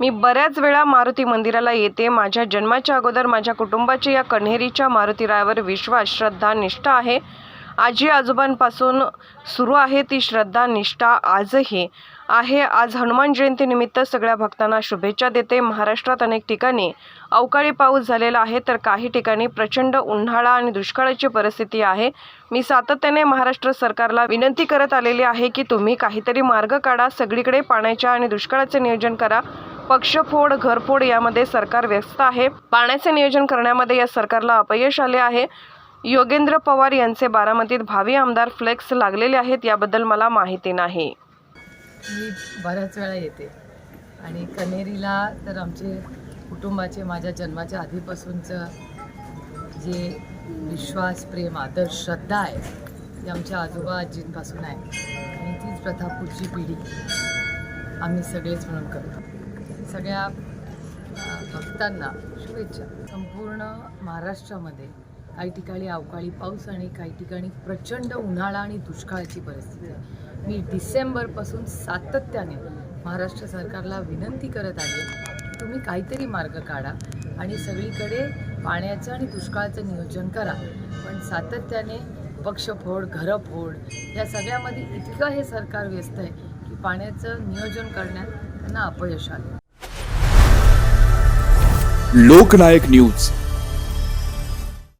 मी बऱ्याच वेळा मारुती मंदिराला येते. माझ्या जन्माच्या अगोदर माझ्या कुटुंबाची या कण्हेरीच्या मारुतीरायावर विश्वास श्रद्धा निष्ठा आहे. आजी आजोबांपासून सुरू आहे ती श्रद्धा निष्ठा आजही आहे. आज हनुमान जयंतीनिमित्त सगळ्या भक्तांना शुभेच्छा देते. महाराष्ट्रात अनेक ठिकाणी अवकाळी पाऊस झालेला आहे तर काही ठिकाणी प्रचंड उन्हाळा आणि दुष्काळाची परिस्थिती आहे. मी सातत्याने महाराष्ट्र सरकारला विनंती करत आलेली आहे की तुम्ही काहीतरी मार्ग काढा सगळीकडे पाण्याच्या आणि दुष्काळाचे नियोजन करा. पक्षफोड घरफोड यामध्ये सरकार व्यस्त आहे. पाण्याचे नियोजन करण्यामध्ये या सरकारला अपयश आले आहे. योगेंद्र पवार यांचे बारामतीत भावी आमदार फ्लेक्स लागलेले आहेत याबद्दल मला माहिती नाही. मी बऱ्याच वेळा येते. आणि कनेरीला तर आमचे कुटुंबाचे माझ्या जन्माच्या आधीपासूनचं जे विश्वास प्रेम आदर श्रद्धा आहे ती आमच्या आजोबा आजींपासून आहे. आणि तीच प्रथा पुढची पिढी आम्ही सगळेच म्हणून करतो. सगळ्या भक्तांना शुभेच्छा. संपूर्ण महाराष्ट्रामध्ये काही ठिकाणी अवकाळी पाऊस आणि काही ठिकाणी प्रचंड उन्हाळा आणि दुष्काळाची परिस्थिती आहे. मी डिसेंबरपासून सातत्याने महाराष्ट्र सरकारला विनंती करत आहे की तुम्ही काहीतरी मार्ग काढा आणि सगळीकडे पाण्याचं आणि दुष्काळाचं नियोजन करा. पण सातत्याने पक्षफोड घरफोड या सगळ्यामध्ये इतकं हे सरकार व्यस्त आहे की पाण्याचं नियोजन करण्यात त्यांना अपयश आलं. लोकनायक न्यूज.